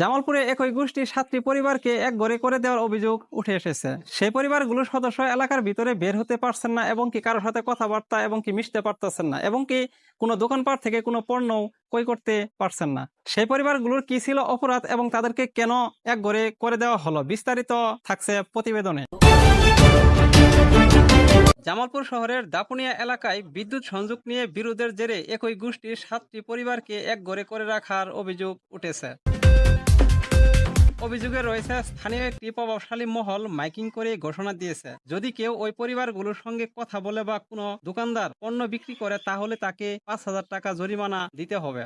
জামালপুরে একই গোষ্ঠীর সাতটি পরিবারকে এক ঘরে করে দেওয়ার অভিযোগ উঠে এসেছে। সেই পরিবারগুলোর সদস্য এলাকার ভিতরে বের হতে পারছেন না এবং কি কারোর সাথে কথাবার্তা এবং কি মিশতে পারতেছেন না এবং কি কোনো দোকানপাট থেকে কোনো পণ্য ক্রয় করতে পারছেন না। সেই পরিবারগুলোর কি ছিল অপরাধ এবং তাদেরকে কেন এক ঘরে করে দেওয়া হলো বিস্তারিত থাকছে প্রতিবেদনে। জামালপুর শহরের দাপুনিয়া এলাকায় বিদ্যুৎ সংযোগ নিয়ে বিরোধের জেরে একই গোষ্ঠীর সাতটি পরিবারকে এক ঘরে করে রাখার অভিযোগ উঠেছে। অভিযোগে রয়েছে, স্থানীয় একটি প্রভাবশালী মহল মাইকিং করে ঘোষণা দিয়েছে। যদি কেউ ওই পরিবারগুলোর সঙ্গে কথা বলে বা কোনো দোকানদার পণ্য বিক্রি করে, তাহলে তাকে পাঁচ হাজার টাকা জরিমানা দিতে হবে।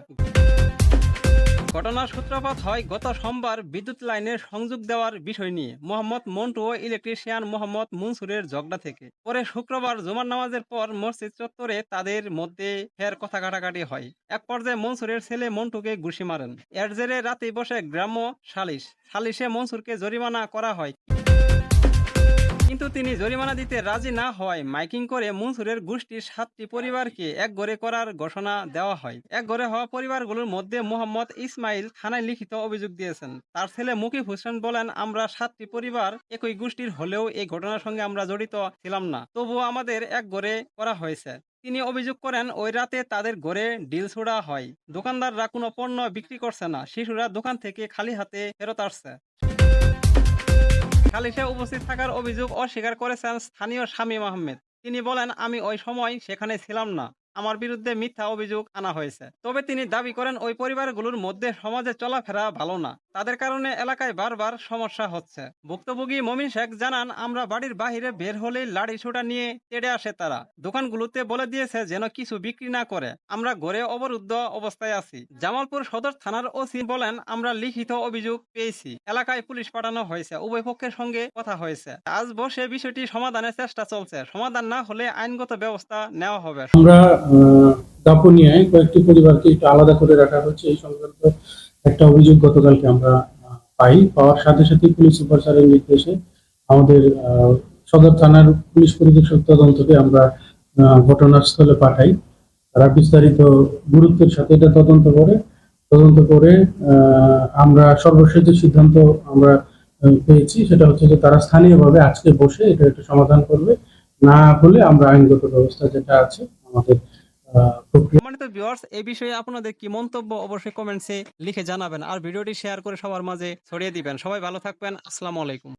ঘটনার সূত্রপাত হয় গত সোমবার বিদ্যুৎ লাইনের সংযোগ দেওয়ার বিষয় নিয়ে। মোহাম্মদ মন্টু ও ইলেকট্রিশিয়ান মোহাম্মদ মনসুরের ঝগড়া থেকে। পরে শুক্রবার জুমার নামাজের পর মসজিদ চত্বরে তাদের মধ্যে ফের কথা কাটাকাটি হয়। এক পর্যায়ে মনসুরের ছেলে মন্টুকে ঘুষি মারেন। এর জেরে রাতে বসে গ্রাম্য সালিশ। সালিশে মনসুরকে জরিমানা করা হয়। কিন্তু তিনি জরিমানা দিতে রাজি না হওয়ায় মাইকিং করে মনসুরের গোষ্ঠীর সাতটি পরিবারকে এক ঘরে করার ঘোষণা দেওয়া হয়। এক ঘরে হওয়া পরিবারগুলোর মধ্যে মোহাম্মদ ইসমাইল থানায় লিখিত অভিযোগ দিয়েছেন। তার ছেলে মুকিব হোসেন বলেন, আমরা সাতটি পরিবার একই গোষ্ঠীর হলেও এই ঘটনার সঙ্গে আমরা জড়িত ছিলাম না। তবুও আমাদের এক ঘরে করা হয়েছে। তিনি অভিযোগ করেন, ওই রাতে তাদের ঘরে ডিল ছোড়া হয়। দোকানদাররা কোনো পণ্য বিক্রি করছে না। শিশুরা দোকান থেকে খালি হাতে ফেরত আসছে। সালিশে উপস্থিত থাকার অভিযোগ অস্বীকার করেছেন স্থানীয় শামীম আহমেদ। তিনি বলেন, আমি ওই সময় সেখানে ছিলাম না। আমার বিরুদ্ধে মিথ্যা অভিযোগ আনা হয়েছে। তবে তিনি দাবি করেন, ওই পরিবারগুলোর মধ্যে সমাজে চলাফেরা ভালো না। তাদের কারণে এলাকায় বারবার সমস্যা হচ্ছে। ভুক্তভোগী মমিন শেখ জানান, আমরা বাড়ির বাহিরে বের হলেই লাড়ি ছোটা নিয়ে তেড়ে আসে তারা। দোকানগুলোতে বলে দিয়েছে যেন কিছু বিক্রি না করে। আমরা ঘরে অবরুদ্ধ অবস্থায় আছি। জামালপুর সদর থানার ওসি বলেন, আমরা লিখিত অভিযোগ পেয়েছি। এলাকায় পুলিশ পাঠানো হয়েছে। উভয় পক্ষের সঙ্গে কথা হয়েছে। আজ বসে বিষয়টি সমাধানের চেষ্টা চলছে। সমাধান না হলে আইনগত ব্যবস্থা নেওয়া হবে। আমরা দাপুনিয়ায় কয়েকটি পরিবারকে একটু আলাদা করে রাখা হয়েছে এই সংক্রান্ত একটা অভিযোগ গতকালকে আমরা পাই। পাওয়ার সাথে সাথে পুলিশ সুপার স্যারের নির্দেশে আমাদের সদর থানার পুলিশ পরিদর্শক তদন্তকে আমরা ঘটনাস্থলে পাঠাই। তারা বিস্তারিত গুরুত্বের সাথে এটা তদন্ত করে। তদন্ত করে আমরা সর্বশেষ যে সিদ্ধান্ত আমরা পেয়েছি সেটা হচ্ছে যে তারা স্থানীয়ভাবে আজকে বসে এটা একটা সমাধান করবে। না হলে আমরা আইনগত ব্যবস্থা যেটা আছে আমাদের সম্মানিত ভিউয়ার্স এই বিষয়ে আপনাদের কি মন্তব্য অবশ্যই কমেন্টসে লিখে জানাবেন। আর ভিডিওটি শেয়ার করে সবার মাঝে ছড়িয়ে দিবেন। সবাই ভালো থাকবেন। আসসালামু আলাইকুম।